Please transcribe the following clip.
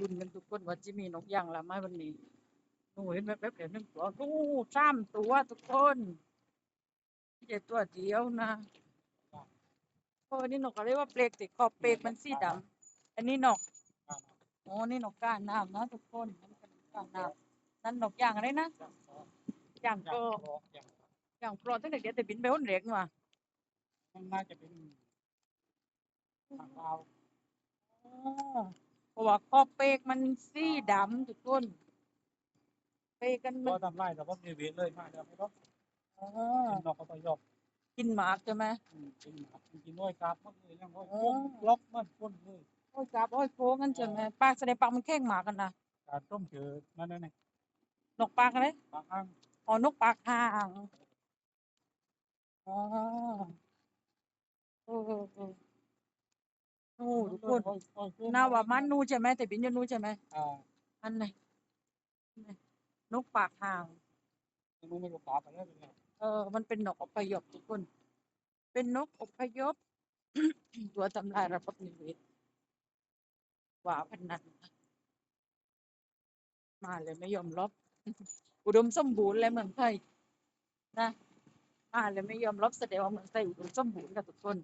ลุ้นกันทุกคนว่าจะมีนกย่างละไหมวันนี้โอ้เห็นแบบแบบเดี๋ยวนึงตัวโอ้สามตัวทุกคนไม่ใช่ตัวเดียวนะโอ้นี่นกอะไรว่าเปลกติขอบเปลกมันสีดำอันนี้นกโอ้นี่นกก้านน้ำนะทุกคนนั่นเป็นนกก้านน้ำนั่นนกย่างอะไรนะย่างก็ย่างปลอดตั้งแต่เดี๋ยวแต่บินไปห้นเรียกนี่ว่ะมันน่าจะเป็นทางเราวอ๋อ เพราะว่าขอบเปลกมันสีดำทุกคนเปลกกันมัก็นทำลายแต่ว่ามีเวทเลยมาแล้วไม่ต้องอ๋อกินนอกก็ไปยอกกินหมากใช่ไหมอืมกินหมากกินน้อยกราบมันเลยยังว่าอ๋อล็อกมันพ้นเลยโอ้ยกราบโอ้ยโค้งกันใช่ไหมปากแสดงปากมันแข้งหมากันนะการต้มเจอนั่นนั่นเองนกปากอะไรบางครั้งอ๋อนกปากห่างอ๋อโอ้โหโอ้โอ้ทุก คนโอ้ยโอ้ยโอ้ยน่าว่ามันนูใช่ไหมแต่บินจะนูใช่ไหมอ่าอันไหนนี่นกปากห่างรู้ไม่รู้กราบไปแล้วเป็นไงเออ มันเป็นนกอพยพทุกคน เป็นนกอพยพ ตัวทำลายระบบนิเวศว่าพันนั้นนะมาเลยไม่ยอมรบอุดมสมบูรณ์เลยเมืองไทยนะมาเลยไม่ยอมรบแสดงว่าเมืองไทยอุดมสมบูรณ์กับทุกคน